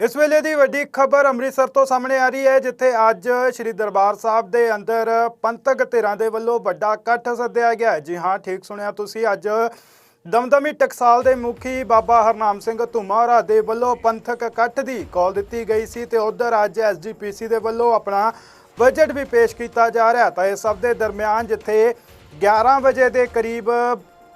ਇਸ ਵੇਲੇ ਦੀ ਵੱਡੀ ਖਬਰ ਅੰਮ੍ਰਿਤਸਰ ਤੋਂ ਸਾਹਮਣੇ ਆ ਰਹੀ ਹੈ, ਜਿੱਥੇ ਅੱਜ ਸ੍ਰੀ ਦਰਬਾਰ ਸਾਹਿਬ ਦੇ ਅੰਦਰ ਪੰਥਕ ਧਿਰਾਂ ਦੇ ਵੱਲੋਂ ਵੱਡਾ ਇਕੱਠ ਸੱਦਿਆ ਗਿਆ ਜੀ ਹਾਂ, ਠੀਕ ਸੁਣਿਆ ਤੁਸੀਂ, ਅੱਜ ਦਮਦਮੀ ਟਕਸਾਲ ਦੇ ਮੁਖੀ ਬਾਬਾ ਹਰਨਾਮ ਸਿੰਘ ਧੁਮਾਰਾ ਦੇ ਵੱਲੋਂ ਪੰਥਕ ਇਕੱਠ ਦੀ ਕਾਲ ਦਿੱਤੀ ਗਈ ਸੀ ਤੇ ਉਧਰ ਅੱਜ ਐਸਜੀਪੀਸੀ ਦੇ ਵੱਲੋਂ ਆਪਣਾ ਬਜਟ ਵੀ ਪੇਸ਼ ਕੀਤਾ ਜਾ ਰਿਹਾ ਤਾਂ ਇਸ ਸਭ ਦੇ ਦਰਮਿਆਨ ਜਿੱਥੇ 11 ਵਜੇ ਦੇ ਕਰੀਬ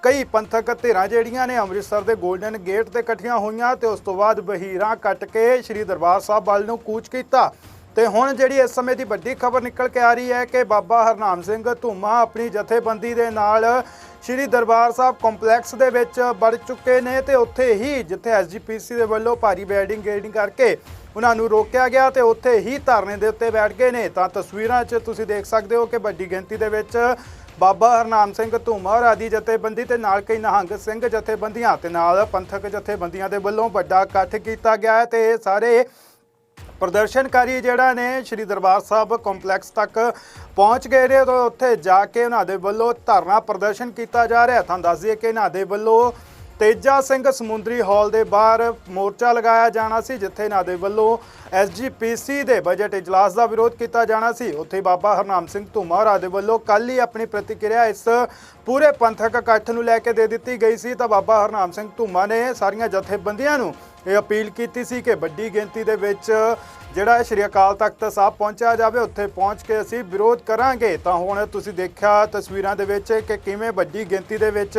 ਕਈ ਪੰਥਕ ਧਿਰਾਂ ਜਿਹੜੀਆਂ ਨੇ ਅੰਮ੍ਰਿਤਸਰ ਦੇ 골ਡਨ ਗੇਟ ਤੇ ਇਕੱਠੀਆਂ ਹੋਈਆਂ ਤੇ ਉਸ ਤੋਂ ਬਾਅਦ ਬਹੀਰਾਂ ਕੱਟ ਕੇ ਸ੍ਰੀ ਦਰਬਾਰ ਸਾਹਿਬ ਵੱਲ ਨੂੰ ਕੂਚ ਕੀਤਾ। ਤੇ ਹੁਣ ਜਿਹੜੀ ਇਸ ਸਮੇਂ ਦੀ ਵੱਡੀ ਖਬਰ ਨਿਕਲ ਕੇ ਆ ਰਹੀ ਹੈ ਕਿ ਬਾਬਾ ਹਰਨਾਮ ਸਿੰਘ ਧੂਮਾ ਆਪਣੀ ਜਥੇਬੰਦੀ ਦੇ ਨਾਲ ਸ੍ਰੀ ਦਰਬਾਰ ਸਾਹਿਬ ਕੰਪਲੈਕਸ ਦੇ ਵਿੱਚ ਵੜ ਚੁੱਕੇ ਨੇ ਤੇ ਉੱਥੇ ਹੀ ਜਿੱਥੇ ਐਸਜੀਪੀਸੀ ਦੇ ਵੱਲੋਂ ਭਾਰੀ ਬੈਡਿੰਗ ਗੇਡਿੰਗ ਕਰਕੇ ਉਹਨਾਂ ਨੂੰ ਰੋਕਿਆ ਗਿਆ ਤੇ ਉੱਥੇ ਹੀ ਧਰਨੇ ਦੇ ਉੱਤੇ ਬੈਠ ਗਏ ਨੇ। ਤਾਂ ਤਸਵੀਰਾਂ 'ਚ ਤੁਸੀਂ ਦੇਖ ਸਕਦੇ ਹੋ ਕਿ ਵੱਡੀ ਗਿਣਤੀ ਦੇ ਵਿੱਚ ਬਾਬਾ ਹਰਨਾਮ ਸਿੰਘ ਧੂਮਾ ਆਦੀ ਜਥੇਬੰਦੀ ਤੇ ਨਾਲ ਕਈ ਨਿਹੰਗ ਸਿੰਘ ਜਥੇਬੰਦੀਆਂ ਤੇ ਨਾਲ ਪੰਥਕ ਜਥੇਬੰਦੀਆਂ ਦੇ ਵੱਲੋਂ ਵੱਡਾ ਇਕੱਠ ਕੀਤਾ ਗਿਆ ਹੈ ਤੇ ਇਹ ਸਾਰੇ ਪ੍ਰਦਰਸ਼ਨਕਾਰੀ ਜਿਹੜਾ ਨੇ ਸ਼੍ਰੀ ਦਰਬਾਰ ਸਾਹਿਬ ਕੰਪਲੈਕਸ ਤੱਕ ਪਹੁੰਚ ਗਏ ਨੇ ਤੇ ਉੱਥੇ ਜਾ ਕੇ ਉਹਨਾਂ ਦੇ ਵੱਲੋਂ ਧਰਨਾ ਪ੍ਰਦਰਸ਼ਨ ਕੀਤਾ ਜਾ ਰਿਹਾ ਤੁਹਾਨੂੰ ਦੱਸ ਦਈਏ ਕਿ ਇਹਨਾਂ ਦੇ ਵੱਲੋਂ ਤੇਜਾ ਸਿੰਘ ਸਮੁੰਦਰੀ ਹਾਲ ਦੇ ਬਾਹਰ ਮੋਰਚਾ ਲਗਾਇਆ ਜਾਣਾ ਸੀ, ਜਿੱਥੇ ਇਹਨਾਂ ਦੇ ਵੱਲੋਂ ਐਸਜੀਪੀਸੀ ਦੇ ਬਜਟ ਇਜਲਾਸ ਦਾ ਵਿਰੋਧ ਕੀਤਾ ਜਾਣਾ ਸੀ। ਉੱਥੇ ਬਾਬਾ ਹਰਨਾਮ ਸਿੰਘ ਧੁਮਾਰਾ ਦੇ ਵੱਲੋਂ ਕੱਲ ਹੀ ਆਪਣੀ ਪ੍ਰਤੀਕਿਰਿਆ ਇਸ ਪੂਰੇ ਪੰਥਕ ਇਕੱਠ ਨੂੰ ਲੈ ਕੇ ਦੇ ਦਿੱਤੀ ਗਈ ਸੀ। ਤਾਂ ਬਾਬਾ ਹਰਨਾਮ ਸਿੰਘ ਧੁਮਾ ਨੇ ਸਾਰੀਆਂ ਜਥੇਬੰਦੀਆਂ ਨੂੰ ਇਹ ਅਪੀਲ ਕੀਤੀ ਸੀ ਕਿ ਵੱਡੀ ਗਿਣਤੀ ਦੇ ਵਿੱਚ ਜਿਹੜਾ ਸ਼੍ਰੀ ਅਕਾਲ ਤਖਤ ਸਾਹਿਬ ਪਹੁੰਚਿਆ ਜਾਵੇ, ਉੱਥੇ ਪਹੁੰਚ ਕੇ ਅਸੀਂ ਵਿਰੋਧ ਕਰਾਂਗੇ। ਤਾਂ ਹੁਣ ਤੁਸੀਂ ਦੇਖਿਆ ਤਸਵੀਰਾਂ ਦੇ ਵਿੱਚ ਕਿ ਕਿਵੇਂ ਵੱਡੀ ਗਿਣਤੀ ਦੇ ਵਿੱਚ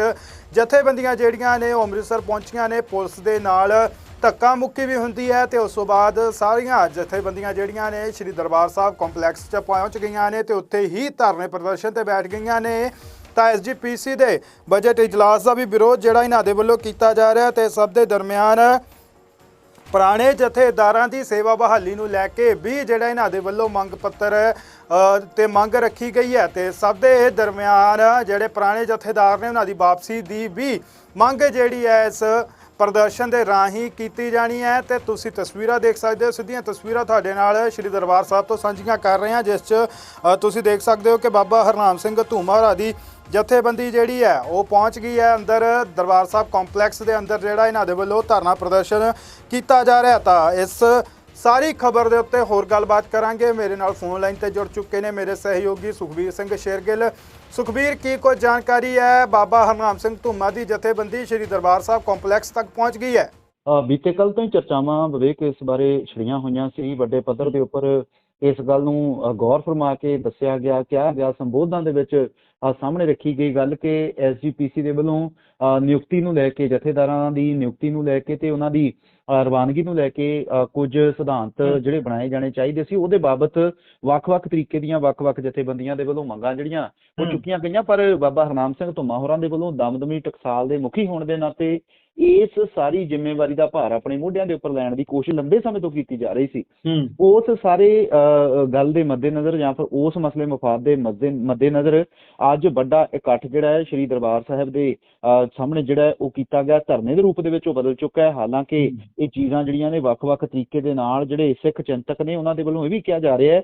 ਜਥੇਬੰਦੀਆਂ ਜਿਹੜੀਆਂ ਨੇ, ਉਹ ਅੰਮ੍ਰਿਤਸਰ ਪਹੁੰਚੀਆਂ ਨੇ। ਪੁਲਿਸ ਦੇ ਨਾਲ ਧੱਕਾ ਮੁੱਕੀ ਵੀ ਹੁੰਦੀ ਹੈ ਤੇ ਉਸ ਤੋਂ ਬਾਅਦ ਸਾਰੀਆਂ ਜਥੇਬੰਦੀਆਂ ਜਿਹੜੀਆਂ ਨੇ, ਸ਼੍ਰੀ ਦਰਬਾਰ ਸਾਹਿਬ ਕੰਪਲੈਕਸ 'ਚ ਪਹੁੰਚ ਗਈਆਂ ਨੇ ਤੇ ਉੱਥੇ ਹੀ ਧਰਨੇ ਪ੍ਰਦਰਸ਼ਨ ਤੇ ਬੈਠ ਗਈਆਂ ਨੇ। ਤਾਂ ਐਸਜੀਪੀਸੀ ਦੇ ਬਜਟ ਇਜਲਾਸ ਦਾ ਵੀ ਵਿਰੋਧ ਜਿਹੜਾ ਇਹਨਾਂ ਦੇ ਵੱਲੋਂ ਕੀਤਾ ਜਾ ਰਿਹਾ ਤੇ ਸਭ ਦੇ ਦਰਮਿਆਨ ਪੁਰਾਣੇ ਜਥੇਦਾਰਾਂ ਦੀ ਸੇਵਾ ਬਹਾਲੀ ਨੂੰ ਲੈ ਕੇ ਵੀ ਜਿਹੜਾ ਇਹਨਾਂ ਦੇ ਵੱਲੋਂ ਮੰਗ ਪੱਤਰ ਤੇ ਮੰਗ ਰੱਖੀ ਗਈ ਹੈ ਤੇ ਸਭ ਦੇ ਦਰਮਿਆਨ ਜਿਹੜੇ ਪੁਰਾਣੇ ਜਥੇਦਾਰ ਨੇ ਉਹਨਾਂ ਦੀ ਵਾਪਸੀ ਦੀ ਵੀ ਮੰਗ ਜਿਹੜੀ ਹੈ ਇਸ ਪ੍ਰਦਰਸ਼ਨ ਦੇ ਰਾਹੀਂ ਕੀਤੀ ਜਾਣੀ ਹੈ ਤੇ ਤੁਸੀਂ ਤਸਵੀਰਾਂ ਦੇਖ ਸਕਦੇ ਹੋ। ਸਿੱਧੀਆਂ ਤਸਵੀਰਾਂ ਤੁਹਾਡੇ ਨਾਲ ਸ਼੍ਰੀ ਦਰਬਾਰ ਸਾਹਿਬ ਤੋਂ ਸਾਂਝੀਆਂ ਕਰ ਰਹੇ ਹਾਂ, ਜਿਸ 'ਚ ਤੁਸੀਂ ਦੇਖ ਸਕਦੇ ਹੋ ਕਿ ਬਾਬਾ ਹਰਨਾਮ ਸਿੰਘ ਧੂਮਾਰਾ ਦੀ ਜਥੇਬੰਦੀ ਜਿਹੜੀ ਹੈ, ਉਹ ਪਹੁੰਚ ਗਈ ਹੈ ਅੰਦਰ। ਦਰਬਾਰ ਸਾਹਿਬ ਕੰਪਲੈਕਸ ਦੇ ਅੰਦਰ ਜਿਹੜਾ ਇਹਨਾਂ ਦੇ ਵੱਲੋਂ ਧਰਨਾ ਪ੍ਰਦਰਸ਼ਨ ਕੀਤਾ ਜਾ ਰਿਹਾ ਤਾਂ ਇਸ ਸਾਰੀ ਖਬਰ ਦੇ ਉੱਤੇ ਹੋਰ ਗੱਲਬਾਤ ਕਰਾਂਗੇ। ਮੇਰੇ ਨਾਲ ਫੋਨ ਲਾਈਨ ਤੇ ਜੁੜ ਚੁੱਕੇ ਨੇ ਮੇਰੇ ਸਹਿਯੋਗੀ ਸੁਖਬੀਰ ਸਿੰਘ ਸ਼ੇਰਗਿੱਲ। ਸੁਖਬੀਰ, ਕੀ ਕੋਈ ਜਾਣਕਾਰੀ ਹੈ? ਬਾਬਾ ਹਰਨਾਮ ਸਿੰਘ ਧੂਮਾ ਦੀ ਜਥੇਬੰਦੀ ਸ਼੍ਰੀ ਦਰਬਾਰ ਸਾਹਿਬ ਕੰਪਲੈਕਸ ਤੱਕ ਪਹੁੰਚ ਗਈ ਹੈ। ਬੀਤੇ ਕੱਲ ਤੋਂ ਹੀ ਚਰਚਾਵਾਂ ਵਿਵੇਕ ਇਸ ਬਾਰੇ ਛੜੀਆਂ ਹੋਈਆਂ ਸੀ। ਵੱਡੇ ਪੱਧਰ ਦੇ ਉੱਪਰ ਇਸ ਗੱਲ ਨੂੰ ਗੌਰ ਫਰਮਾ ਕੇ ਦੱਸਿਆ ਗਿਆ ਕਿਹਾ ਗਿਆ ਸੰਬੋਧਨਾਂ ਦੇ ਵਿੱਚ ਸਾਹਮਣੇ ਰੱਖੀ ਗਈ ਗੱਲ ਕਿ ਐਸਜੀਪੀਸੀ ਦੇ ਵੱਲੋਂ ਨਿਯੁਕਤੀ ਨੂੰ ਲੈ ਕੇ ਜਥੇਦਾਰਾਂ ਦੀ ਨਿਯੁਕਤੀ ਨੂੰ ਲੈ ਕੇ ਤੇ ਉਹਨਾਂ ਦੀ ਰਵਾਨਗੀ ਨੂੰ ਲੈ ਕੇ ਕੁਝ ਸਿਧਾਂਤ ਜਿਹੜੇ ਬਣਾਏ ਜਾਣੇ ਚਾਹੀਦੇ ਸੀ। ਉਹਦੇ ਬਾਬਤ ਵੱਖ-ਵੱਖ ਤਰੀਕੇ ਦੀਆਂ ਵੱਖ-ਵੱਖ ਜਥੇਬੰਦੀਆਂ ਦੇ ਵੱਲੋਂ ਮੰਗਾਂ ਜਿਹੜੀਆਂ ਉਹ। ਚੁੱਕੀਆਂ ਗਈਆਂ ਪਰ ਬਾਬਾ ਹਰਨਾਮ ਸਿੰਘ ਧੁੰਮਾ ਹੋਰਾਂ ਦੇ ਵੱਲੋਂ ਦਮਦਮੀ ਟਕਸਾਲ ਦੇ ਮੁਖੀ ਹੋਣ ਦੇ ਨਾਤੇ ਇਸ ਸਾਰੀ ਜ਼ਿੰਮੇਵਾਰੀ ਦਾ ਭਾਰ ਆਪਣੇ ਮੋਢਿਆਂ ਦੇ ਉੱਪਰ ਲੈਣ ਦੀ ਕੋਸ਼ਿਸ਼ ਲੰਬੇ ਸਮੇਂ ਤੋਂ ਕੀਤੀ ਜਾ ਰਹੀ ਸੀ। ਉਸ ਸਾਰੇ ਗੱਲ ਦੇ ਮੱਦੇਨਜ਼ਰ ਜਾਂ ਫਿਰ ਉਸ ਮਸਲੇ ਮਫਾਦ ਦੇ ਮੱਦੇ ਮੱਦੇਨਜ਼ਰ ਅੱਜ ਵੱਡਾ ਇਕੱਠ ਜਿਹੜਾ ਹੈ ਸ਼੍ਰੀ ਦਰਬਾਰ ਸਾਹਿਬ ਦੇ ਸਾਹਮਣੇ ਜਿਹੜਾ ਉਹ ਕੀਤਾ ਗਿਆ। ਧਰਨੇ ਦੇ ਰੂਪ ਦੇ ਵਿੱਚ ਉਹ ਬਦਲ ਚੁੱਕਾ ਹੈ। ਹਾਲਾਂਕਿ ਇਹ ਚੀਜ਼ਾਂ ਜਿਹੜੀਆਂ ਨੇ ਵੱਖ-ਵੱਖ ਤਰੀਕੇ ਦੇ ਨਾਲ ਜਿਹੜੇ ਸਿੱਖ ਚਿੰਤਕ ਨੇ ਉਹਨਾਂ ਦੇ ਵੱਲੋਂ ਇਹ ਵੀ ਕਿਹਾ ਜਾ ਰਿਹਾ ਹੈ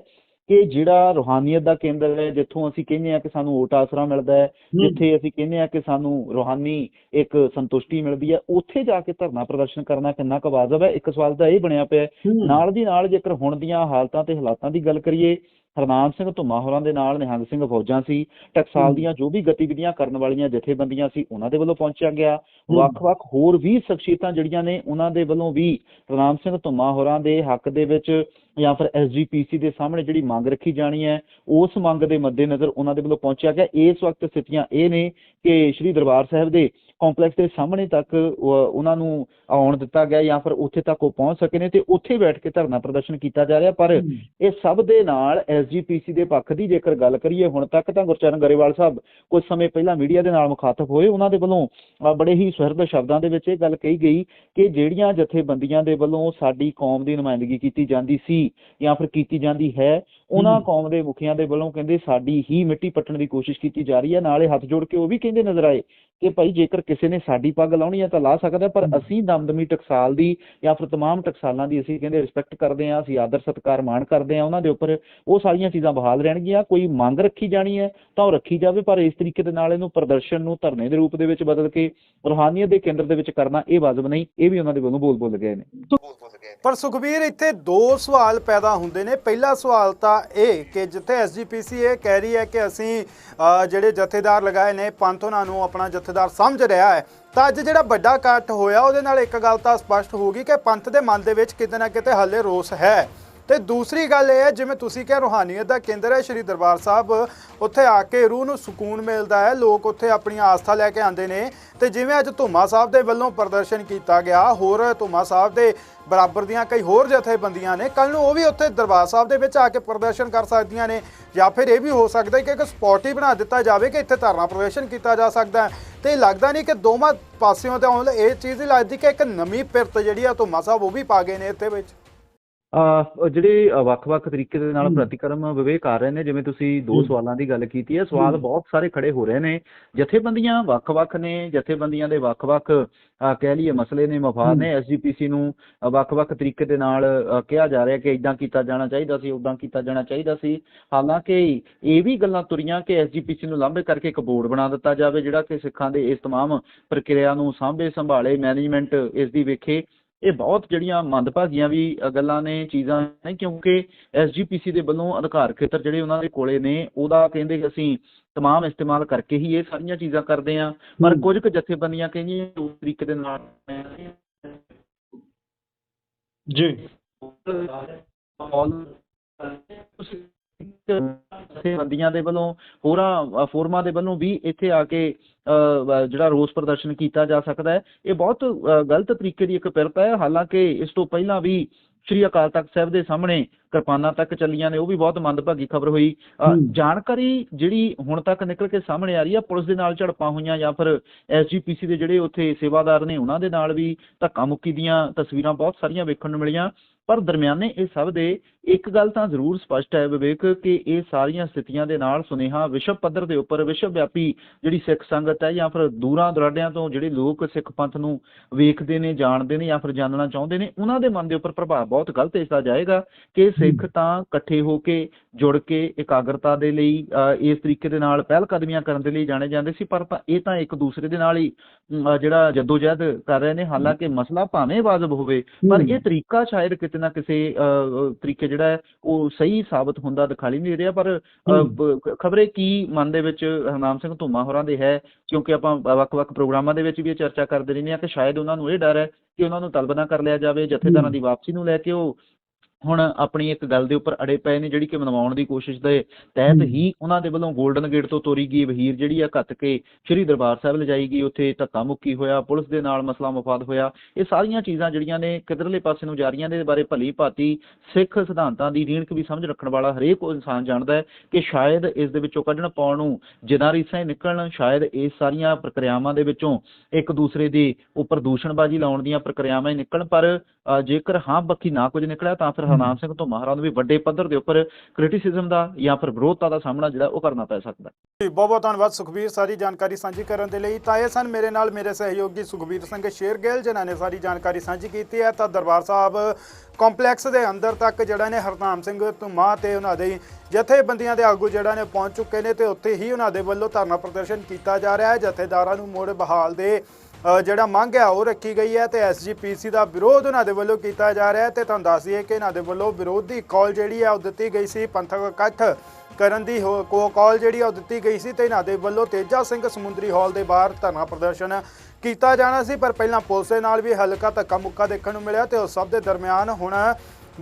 ਕਿ ਜਿਹੜਾ ਰੂਹਾਨੀਅਤ ਦਾ ਕੇਂਦਰ ਹੈ ਜਿੱਥੋਂ ਅਸੀਂ ਕਹਿੰਦੇ ਆ ਕਿ ਸਾਨੂੰ ਓਟ ਆਸਰਾ ਮਿਲਦਾ ਹੈ ਜਿੱਥੇ ਅਸੀਂ ਕਹਿੰਦੇ ਆ ਕਿ ਸਾਨੂੰ ਰੂਹਾਨੀ ਇੱਕ ਸੰਤੁਸ਼ਟੀ ਮਿਲਦੀ ਹੈ ਉੱਥੇ ਜਾ ਕੇ ਧਰਨਾ ਪ੍ਰਦਰਸ਼ਨ ਕਰਨਾ ਕਿੰਨਾ ਕੁ ਵਾਜਬ ਹੈ ਇੱਕ ਸਵਾਲ ਤਾਂ ਇਹ ਬਣਿਆ ਪਿਆ। ਨਾਲ ਦੀ ਨਾਲ ਜੇਕਰ ਹੁਣ ਦੀਆਂ ਹਾਲਤਾਂ ਤੇ ਹਾਲਾਤਾਂ ਦੀ ਗੱਲ ਕਰੀਏ ਹਰਨਾਮ ਸਿੰਘ ਧੁੰਮਾ ਹੋਰਾਂ ਦੇ ਨਾਲ ਨਿਹੰਗ ਸਿੰਘ ਫੌਜਾਂ ਸੀ ਟਕਸਾਲ। ਦੀਆਂ ਜੋ ਵੀ ਗਤੀਵਿਧੀਆਂ ਕਰਨ ਵਾਲੀਆਂ ਜਥੇਬੰਦੀਆਂ ਸੀ ਉਹਨਾਂ ਦੇ ਵੱਲੋਂ ਪਹੁੰਚਿਆ ਗਿਆ। ਵੱਖ-ਵੱਖ ਹੋਰ ਵੀ ਸ਼ਖਸੀਅਤਾਂ ਜਿਹੜੀਆਂ ਨੇ ਉਹਨਾਂ ਦੇ ਵੱਲੋਂ ਵੀ ਹਰਨਾਮ ਸਿੰਘ ਧੁੰਮਾ ਹੋਰਾਂ ਦੇ ਹੱਕ ਦੇ ਵਿੱਚ ਜਾਂ ਫਿਰ ਐਸਜੀਪੀਸੀ ਦੇ ਸਾਹਮਣੇ ਜਿਹੜੀ ਮੰਗ ਰੱਖੀ ਜਾਣੀ ਹੈ ਉਸ ਮੰਗ ਦੇ ਮੱਦੇਨਜ਼ਰ ਉਹਨਾਂ ਦੇ ਵੱਲੋਂ ਪਹੁੰਚਿਆ ਗਿਆ ਇਸ ਵਕਤ ਸਥਿਤੀਆਂ ਇਹ ਨੇ ਕਿ ਸ਼੍ਰੀ ਦਰਬਾਰ ਸਾਹਿਬ ਦੇ ਕੰਪਲੈਕਸ ਦੇ ਸਾਹਮਣੇ ਤੱਕ ਉਹ- ਉਹਨਾਂ ਨੂੰ ਆਉਣ ਦਿੱਤਾ ਗਿਆ ਜਾਂ ਫਿਰ ਉੱਥੇ ਤੱਕ ਉਹ ਪਹੁੰਚ ਸਕੇ ਨੇ ਤੇ ਉੱਥੇ ਬੈਠ ਕੇ ਧਰਨਾ ਪ੍ਰਦਰਸ਼ਨ ਕੀਤਾ ਜਾ ਰਿਹਾ। ਪਰ ਇਹ ਸਭ ਦੇ ਨਾਲ ਐਸਜੀਪੀਸੀ ਦੇ ਪੱਖ ਦੀ ਜੇਕਰ ਗੱਲ ਕਰੀਏ ਹੁਣ ਤੱਕ ਤਾਂ ਗੁਰਚਰਨ ਗਰੇਵਾਲ ਸਾਹਿਬ ਕੁਝ ਸਮੇਂ ਪਹਿਲਾਂ ਮੀਡੀਆ ਦੇ ਨਾਲ ਮੁਖਾਤਬ ਹੋਏ ਉਹਨਾਂ ਦੇ ਵੱਲੋਂ ਬੜੇ ਹੀ ਸੁਹਿਰਦ ਸ਼ਬਦਾਂ ਦੇ ਵਿੱਚ ਇਹ ਗੱਲ ਕਹੀ ਗਈ ਕਿ ਜਿਹੜੀਆਂ ਜਥੇਬੰਦੀਆਂ ਦੇ ਵੱਲੋਂ ਸਾਡੀ ਕੌਮ ਦੀ ਨੁਮਾਇੰਦਗੀ ਕੀਤੀ ਜਾਂਦੀ ਸੀ ਜਾਂ ਫਿਰ ਕੀਤੀ ਜਾਂਦੀ ਹੈ ਉਹਨਾਂ। ਕੌਮ ਦੇ ਮੁਖੀਆਂ ਦੇ ਵੱਲੋਂ ਕਹਿੰਦੇ ਸਾਡੀ ਹੀ ਮਿੱਟੀ ਪੱਟਣ ਦੀ ਕੋਸ਼ਿਸ਼ ਕੀਤੀ ਜਾ ਰਹੀ ਹੈ। ਨਾਲੇ ਹੱਥ ਜੋੜ ਕੇ ਉਹ ਵੀ ਕਹਿੰਦੇ ਨਜ਼ਰ ਆਏ ਕਿ ਭਾਈ ਜੇਕਰ ਕਿਸੇ ਨੇ ਸਾਡੀ ਪੱਗ ਲਾਉਣੀ ਹੈ ਤਾਂ ਲਾ ਸਕਦਾ ਪਰ ਅਸੀਂ ਦਮਦਮੀ ਟਕਸਾਲ ਦੀ ਜਾਂ ਫਿਰ तमाम ਟਕਸਾਲਾਂ ਦੀ ਅਸੀਂ ਕਹਿੰਦੇ ਰਿਸਪੈਕਟ ਕਰਦੇ ਹਾਂ ਅਸੀਂ ਆਦਰ ਸਤਿਕਾਰ ਮਾਣ ਕਰਦੇ ਹਾਂ ਉਹਨਾਂ ਦੇ ਉੱਪਰ ਉਹ ਸਾਰੀਆਂ ਚੀਜ਼ਾਂ ਬਹਾਲ ਰਹਿਣਗੀਆਂ ਕੋਈ ਮੰਗ ਰੱਖੀ ਜਾਣੀ ਹੈ ਤਾਂ ਉਹ ਰੱਖੀ ਜਾਵੇ ਪਰ ਇਸ ਤਰੀਕੇ ਦੇ ਨਾਲ ਇਹਨੂੰ ਪ੍ਰਦਰਸ਼ਨ ਨੂੰ ਧਰਨੇ ਦੇ ਰੂਪ ਦੇ ਵਿੱਚ ਬਦਲ ਕੇ ਰੂਹਾਨੀਅਤ ਦੇ ਕੇਂਦਰ ਦੇ ਵਿੱਚ ਕਰਨਾ ਇਹ ਵਾਜਬ ਨਹੀਂ ਇਹ ਵੀ ਉਹਨਾਂ ਦੇ ਵੱਲੋਂ ਬੋਲ ਬੋਲ ਗਏ ਨੇ ਪਰ ਸੁਖਬੀਰ ਇੱਥੇ ਦੋ ਸਵਾਲ ਪੈਦਾ ਹੁੰਦੇ ਨੇ ਪਹਿਲਾ ਸਵਾਲ ਤਾਂ ਇਹ ਕਿ ਜਿੱਥੇ ਐਸਜੀਪੀਸੀ ਇਹ ਕਹਿ ਰਹੀ ਹੈ ਕਿ ਅਸੀਂ ਅ, ਜਿਹੜੇ ਜਥੇਦਾਰ ਲਗਾਏ ਨੇ ਪੰਥ ਉਹਨਾਂ ਨੂੰ ਆਪਣਾ ਜਥੇਦਾਰ ਸਮਝ ਰਿਹਾ ਹੈ। ਤਾਂ ਅੱਜ ਜਿਹੜਾ ਵੱਡਾ ਇਕੱਠ ਹੋਇਆ, ਉਹਦੇ ਨਾਲ ਇੱਕ ਗੱਲ ਤਾਂ ਸਪਸ਼ਟ ਹੋ ਗਈ ਕਿ ਪੰਥ ਦੇ ਮਨ ਦੇ ਵਿੱਚ ਕਿਤੇ ਨਾ ਕਿਤੇ ਹੱਲੇ ਰੋਸ ਹੈ। ਤੇ ਦੂਸਰੀ ਗੱਲ ਇਹ ਹੈ, ਜਿਵੇਂ ਤੁਸੀਂ ਕਿਹਾ, ਰੂਹਾਨੀਅਤ ਦਾ ਕੇਂਦਰ ਹੈ, ਸ਼੍ਰੀ ਦਰਬਾਰ ਸਾਹਿਬ, ਉੱਥੇ ਆ ਕੇ ਰੂਹ ਨੂੰ ਸਕੂਨ ਮਿਲਦਾ ਹੈ, ਲੋਕ ਉੱਥੇ ਆਪਣੀ ਆਸਥਾ ਲੈ ਕੇ ਆਉਂਦੇ ਨੇ। ਤੇ ਜਿਵੇਂ ਅੱਜ ਧੁਮਾ ਸਾਹਿਬ ਦੇ ਵੱਲੋਂ ਪ੍ਰਦਰਸ਼ਨ ਕੀਤਾ ਗਿਆ, ਹੋਰ ਧੁਮਾ ਸਾਹਿਬ ਦੇ ਬਰਾਬਰ ਦੀਆਂ ਕਈ ਹੋਰ ਜਥੇਬੰਦੀਆਂ ਨੇ ਕੱਲ ਨੂੰ ਉਹ ਵੀ ਉੱਥੇ ਦਰਬਾਰ ਸਾਹਿਬ ਦੇ ਵਿੱਚ ਆ ਕੇ ਪ੍ਰਦਰਸ਼ਨ ਕਰ ਸਕਦੀਆਂ ਨੇ। ਜਾਂ ਫਿਰ ਇਹ ਵੀ ਹੋ ਸਕਦਾ ਕਿ ਇੱਕ ਸਪੌਟ ਬਣਾ ਦਿੱਤਾ ਜਾਵੇ ਕਿ ਇੱਥੇ ਧਰਨਾ ਪ੍ਰਦਰਸ਼ਨ ਕੀਤਾ ਜਾ ਸਕਦਾ ਹੈ। ਤੇ ਲੱਗਦਾ ਨਹੀਂ ਕਿ ਦੋਵਾਂ ਪਾਸਿਓਂ ਤੇ ਆਉਣ ਇਹ ਚੀਜ਼ ਹੀ ਲੱਗਦੀ ਕਿ ਇੱਕ ਨਵੀਂ ਪਿਰਤ ਜਿਹੜੀ ਆ ਧੁਮਾ ਸਾਹਿਬ, ਉਹ ਵੀ ਪਾ ਗਏ ਨੇ ਇੱਥੇ ਵਿੱਚ। ਜਿਹੜੇ ਅਹ ਵੱਖ-ਵੱਖ ਤਰੀਕੇ ਦੇ ਨਾਲ ਪ੍ਰਤੀਕਰਮ ਵਿਵੇਕ ਕਰ ਰਹੇ ਨੇ ਜਿਵੇਂ ਤੁਸੀਂ ਦੋ ਸਵਾਲਾਂ ਦੀ ਗੱਲ ਕੀਤੀ ਹੈ ਸਵਾਲ ਬਹੁਤ ਸਾਰੇ ਖੜੇ ਹੋ ਰਹੇ ਨੇ ਜਥੇਬੰਦੀਆਂ ਵੱਖ-ਵੱਖ ਨੇ ਜਥੇਬੰਦੀਆਂ ਦੇ ਵੱਖ-ਵੱਖ ਅਹ ਕਹਿ ਲਈਏ ਮਸਲੇ ਨੇ ਮਫਾਦ ਨੇ ਐਸਜੀਪੀਸੀ ਨੂੰ ਅਹ ਵੱਖ-ਵੱਖ ਤਰੀਕੇ ਦੇ ਨਾਲ ਅਹ ਕਿਹਾ ਜਾ ਰਿਹਾ ਕਿ ਇਦਾਂ ਕੀਤਾ ਜਾਣਾ ਚਾਹੀਦਾ ਸੀ ਉਦਾਂ ਕੀਤਾ ਜਾਣਾ ਚਾਹੀਦਾ ਸੀ ਹਾਲਾਂਕਿ ਇਹ ਵੀ ਗੱਲਾਂ ਤੁਰੀਆਂ ਕਿ ਐਸਜੀਪੀਸੀ ਨੂੰ ਲਾਂਭੇ ਕਰਕੇ ਇੱਕ ਬੋਰਡ ਬਣਾ ਦਿੱਤਾ ਜਾਵੇ ਜਿਹੜਾ ਕਿ ਸਿੱਖਾਂ ਦੇ ਇਸ तमाम ਪ੍ਰਕਿਰਿਆ ਨੂੰ ਸਾਂਭੇ ਸੰਭਾਲੇ ਮੈਨੇਜਮੈਂਟ ਇਸ ਦੀ ਵੇਖੇ ਇਹ ਬਹੁਤ ਜਿਹੜੀਆਂ ਮੰਦਭਾਗੀਆਂ ਵੀ ਗੱਲਾਂ ਨੇ ਚੀਜ਼ਾਂ ਨੇ ਕਿਉਂਕਿ ਐਸਜੀਪੀਸੀ ਦੇ ਵੱਲੋਂ ਅਧਿਕਾਰ ਖੇਤਰ ਜਿਹੜੇ ਉਹਨਾਂ ਦੇ ਕੋਲੇ ਨੇ ਉਹਦਾ ਕਹਿੰਦੇ ਅਸੀਂ ਤਮਾਮ ਇਸਤੇਮਾਲ ਕਰਕੇ ਹੀ ਇਹ ਸਾਰੀਆਂ ਚੀਜ਼ਾਂ ਕਰਦੇ ਆ ਪਰ ਕੁਝ ਕੁ ਜਥੇਬੰਦੀਆਂ ਕਹਿੰਦੀਆਂ ਉਸ ਤਰੀਕੇ ਦੇ ਨਾਲ ਜੀ। ਜਥੇਬੰਦੀਆਂ ਦੇ ਵੱਲੋਂ ਹੋਰਾਂ ਫੋਰਮਾਂ ਦੇ ਵੱਲੋਂ ਵੀ ਇੱਥੇ ਆ ਕੇ ਜਿਹੜਾ ਰੋਸ ਪ੍ਰਦਰਸ਼ਨ ਕੀਤਾ ਜਾ ਸਕਦਾ ਹੈ। ਇਹ ਬਹੁਤ ਅ, ਗਲਤ ਤਰੀਕੇ ਦੀ ਇੱਕ ਪਿਰਤ ਹੈ। ਹਾਲਾਂਕਿ ਇਸ ਤੋਂ ਪਹਿਲਾਂ ਵੀ ਸ਼੍ਰੀ ਅਕਾਲ ਤਖਤ ਸਾਹਿਬ ਦੇ ਸਾਹਮਣੇ ਕਿਰਪਾਨਾਂ ਤੱਕ ਚੱਲੀਆਂ ਨੇ ਉਹ ਵੀ ਬਹੁਤ ਮੰਦਭਾਗੀ ਖਬਰ ਹੋਈ। ਜਾਣਕਾਰੀ ਜਿਹੜੀ ਹੁਣ ਤੱਕ ਨਿਕਲ ਕੇ ਸਾਹਮਣੇ ਆ ਰਹੀ ਆ ਪੁਲਿਸ ਦੇ ਨਾਲ ਝੜਪਾਂ ਹੋਈਆਂ ਜਾਂ ਫਿਰ ਐਸਜੀਪੀਸੀ ਦੇ ਜਿਹੜੇ ਉੱਥੇ ਸੇਵਾਦਾਰ ਨੇ ਉਹਨਾਂ ਦੇ ਨਾਲ ਵੀ ਧੱਕਾ ਮੁੱਕੀ ਦੀਆਂ ਤਸਵੀਰਾਂ ਬਹੁਤ ਸਾਰੀਆਂ ਵੇਖਣ ਨੂੰ ਮਿਲੀਆਂ ਪਰ ਦਰਮਿਆਨੇ ਇਹ ਸਭ ਦੇ ਇੱਕ ਗੱਲ ਤਾਂ ਜ਼ਰੂਰ ਸਪਸ਼ਟ ਹੈ ਵਿਵੇਕ ਕਿ ਇਹ ਸਾਰੀਆਂ ਸਥਿਤੀਆਂ ਦੇ ਨਾਲ ਸੁਨੇਹਾ ਵਿਸ਼ਵ ਪੱਧਰ ਦੇ ਉੱਪਰ ਵਿਸ਼ਵ ਵਿਆਪੀ ਜਿਹੜੀ ਸਿੱਖ ਸੰਗਤ ਹੈ ਜਾਂ ਫਿਰ ਦੂਰਾਂ ਦੁਰਾਡਿਆਂ ਤੋਂ ਜਿਹੜੇ ਲੋਕ ਸਿੱਖ ਪੰਥ ਨੂੰ ਵੇਖਦੇ ਨੇ ਜਾਣਦੇ ਨੇ ਜਾਂ ਫਿਰ ਜਾਣਨਾ ਚਾਹੁੰਦੇ ਨੇ ਉਹਨਾਂ ਦੇ ਮਨ ਦੇ ਉੱਪਰ ਪ੍ਰਭਾਵ ਬਹੁਤ ਗਲਤ ਇਸ ਦਾ ਜਾਏਗਾ ਕਿ ਸਿੱਖ ਤਾਂ ਇਕੱਠੇ ਹੋ ਕੇ ਜੁੜ ਕੇ ਇਕਾਗਰਤਾ ਦੇ ਲਈ ਇਸ ਤਰੀਕੇ ਦੇ ਨਾਲ ਪਹਿਲ ਕਦਮੀਆਂ ਕਰਨ ਦੇ ਲਈ ਜਾਣੇ ਜਾਂਦੇ ਸੀ ਪਰ ਇਹ ਤਾਂ ਇੱਕ ਦੂਸਰੇ ਦੇ ਨਾਲ ਹੀ ਜਿਹੜਾ ਜਦੋਜਹਿਦ ਕਰ ਰਹੇ ਨੇ ਹਾਲਾਂਕਿ ਮਸਲਾ ਭਾਵੇਂ ਵਾਜਬ ਹੋਵੇ ਪਰ ਇਹ ਤਰੀਕਾ ਸ਼ਾਇਦ ਕਿਤੇ ਨਾ ਕਿਸੇ ਤਰੀਕੇ ਜਿਹੜਾ ਹੈ ਉਹ ਸਹੀ ਸਾਬਤ ਹੁੰਦਾ ਦਿਖਾਈ ਨਹੀਂ ਦੇ ਰਿਹਾ ਪਰ ਖਬਰੇ ਕੀ ਮਨ ਦੇ ਵਿੱਚ ਹਰਨਾਮ ਸਿੰਘ ਧੁੰਮਾ ਹੋਰਾਂ ਦੇ ਹੈ ਕਿਉਂਕਿ ਆਪਾਂ ਵੱਖ-ਵੱਖ ਪ੍ਰੋਗਰਾਮਾਂ ਦੇ ਵਿੱਚ ਵੀ ਇਹ ਚਰਚਾ ਕਰਦੇ ਰਹਿੰਦੇ ਹਾਂ ਕਿ ਸ਼ਾਇਦ ਉਹਨਾਂ ਨੂੰ ਇਹ ਡਰ ਹੈ ਕਿ ਉਹਨਾਂ ਨੂੰ ਤਲਬ ਨਾ ਕਰ ਲਿਆ ਜਾਵੇ ਜਥੇਦਾਰਾਂ ਦੀ ਵਾਪਸੀ ਨੂੰ ਲੈ ਕੇ ਉਹ ਹੁਣ ਆਪਣੀ ਇੱਕ ਗੱਲ ਦੇ ਉੱਪਰ ਅੜੇ ਪਏ ਨੇ ਜਿਹੜੀ ਕਿ ਮਨਵਾਉਣ ਦੀ ਕੋਸ਼ਿਸ਼ ਦੇ ਤਹਿਤ ਹੀ। ਉਹਨਾਂ ਦੇ ਵੱਲੋਂ 골ਡਨ ਗੇਟ ਤੋਂ ਤੋਰੀ ਗਈ ਵਹੀਰ ਜਿਹੜੀ ਆ ਘੱਤ ਕੇ ਸ਼੍ਰੀ ਦਰਬਾਰ ਸਾਹਿਬ ਲਿਜਾਈ ਗਈ ਉੱਥੇ ਧੱਕਾ ਮੁੱਕੀ ਹੋਇਆ ਪੁਲਿਸ ਦੇ ਨਾਲ ਮਸਲਾ ਮਫਾਦ ਹੋਇਆ। ਇਹ ਸਾਰੀਆਂ ਚੀਜ਼ਾਂ ਜਿਹੜੀਆਂ ਨੇ ਕਿਧਰਲੇ ਪਾਸੇ ਨੂੰ ਜਾ ਰਹੀਆਂ ਨੇ ਦੇ ਬਾਰੇ ਭਲੀ ਭਾਤੀ ਸਿੱਖ ਸਿਧਾਂਤਾਂ ਦੀ ਰੀਣਕ ਵੀ ਸਮਝ ਰੱਖਣ ਵਾਲਾ ਹਰੇਕ ਇਨਸਾਨ ਜਾਣਦਾ ਹੈ ਕਿ ਸ਼ਾਇਦ ਇਸ ਦੇ ਵਿੱਚੋਂ ਕੱਢਣ ਪਾਉਣ ਨੂੰ ਜਿਦਾਂ ਰੀਸਾਂ ਹੀ ਨਿਕਲਣ ਸ਼ਾਇਦ ਇਸ ਸਾਰੀਆਂ ਪ੍ਰਕਿਰਿਆਵਾਂ ਦੇ ਵਿੱਚੋਂ ਇੱਕ ਦੂਸਰੇ ਦੇ ਉੱਪਰ ਦੂਸ਼ਣਬਾਜ਼ੀ ਲਾਉਣ ਦੀਆਂ ਪ੍ਰਕਿਰਿਆਵਾਂ ਹੀ ਨਿਕਲਣ। ਪਰ ਜੇਕਰ ਹਾਂ ਬੱਕੀ ਨਾ ਕੁਝ ਨਿਕਲਿਆ ਤਾਂ ਫਿਰ ਹਰਨਾਮ ਸਿੰਘ ਤੋਂ ਮਹਾਰਾਜ ਨੂੰ ਵੀ ਵੱਡੇ ਪੱਧਰ ਦੇ ਉੱਪਰ ਕ੍ਰਿਟਿਸਿਜ਼ਮ ਦਾ ਜਾਂ ਫਿਰ ਵਿਰੋਧਤਾ ਦਾ ਸਾਹਮਣਾ ਜਿਹੜਾ ਉਹ ਕਰਨਾ ਪੈ ਸਕਦਾ ਹੈ। ਬਹੁਤ ਬਹੁਤ ਧੰਨਵਾਦ ਸੁਖਬੀਰ ਸਾਰੀ ਜਾਣਕਾਰੀ ਸਾਂਝੀ ਕਰਨ ਦੇ ਲਈ। ਤਾਂ ਸਨ ਮੇਰੇ ਨਾਲ ਮੇਰੇ ਸਹਿਯੋਗੀ ਸੁਖਬੀਰ ਸਿੰਘ ਸ਼ੇਰਗਿੱਲ, ਜਿਨ੍ਹਾਂ ਨੇ ਸਾਰੀ ਜਾਣਕਾਰੀ ਸਾਂਝੀ ਕੀਤੀ ਹੈ। ਤਾਂ ਦਰਬਾਰ ਸਾਹਿਬ ਕੰਪਲੈਕਸ ਦੇ ਅੰਦਰ ਤੱਕ ਜਿਹੜਾ ਨੇ ਹਰਨਾਮ ਸਿੰਘ ਧੁਮਾ ਤੇ ਉਹਨਾਂ ਦੇ ਜਥੇਬੰਦੀਆਂ ਦੇ ਆਗੂ ਜਿਹੜਾ ਨੇ ਪਹੁੰਚ ਚੁੱਕੇ ਨੇ ਤੇ ਉੱਥੇ ਹੀ ਉਹਨਾਂ ਦੇ ਵੱਲੋਂ ਧਰਨਾ ਪ੍ਰਦਰਸ਼ਨ ਕੀਤਾ ਜਾ ਰਿਹਾ ਹੈ। ਜਥੇਦਾਰਾਂ ਨੂੰ ਮੋੜ ਬਹਾਲ ਦੇ ਜਿਹੜਾ ਮੰਗ ਹੈ, ਉਹ ਰੱਖੀ ਗਈ ਹੈ ਤੇ ਐਸਜੀਪੀਸੀ ਦਾ ਵਿਰੋਧ ਉਹਨਾਂ ਦੇ ਵੱਲੋਂ ਕੀਤਾ ਜਾ ਰਿਹਾ ਹੈ ਤੇ ਤੁਹਾਨੂੰ ਦੱਸ ਦਈਏ ਕਿ ਇਹਨਾਂ ਦੇ ਵੱਲੋਂ ਵਿਰੋਧੀ ਕਾਲ ਜਿਹੜੀ ਹੈ, ਉਹ ਦਿੱਤੀ ਗਈ ਸੀ ਪੰਥਕ ਇਕੱਠ ਕਰਨ ਦੀ ਹੋ- ਕੋ ਕਾਲ ਜਿਹੜੀ ਆ ਉਹ ਦਿੱਤੀ ਗਈ ਸੀ ਤੇ ਇਹਨਾਂ ਦੇ ਵੱਲੋਂ ਤੇਜਾ ਸਿੰਘ ਸਮੁੰਦਰੀ ਹਾਲ ਦੇ ਬਾਹਰ ਧਰਨਾ ਪ੍ਰਦਰਸ਼ਨ ਕੀਤਾ ਜਾਣਾ ਸੀ, ਪਰ ਪਹਿਲਾਂ ਪੁਲਿਸ ਦੇ ਨਾਲ ਵੀ ਹਲਕਾ ਧੱਕਾ ਮੁੱਕਾ ਦੇਖਣ ਨੂੰ ਮਿਲਿਆ ਤੇ ਉਸ ਸਭ ਦੇ ਦਰਮਿਆਨ ਹੁਣ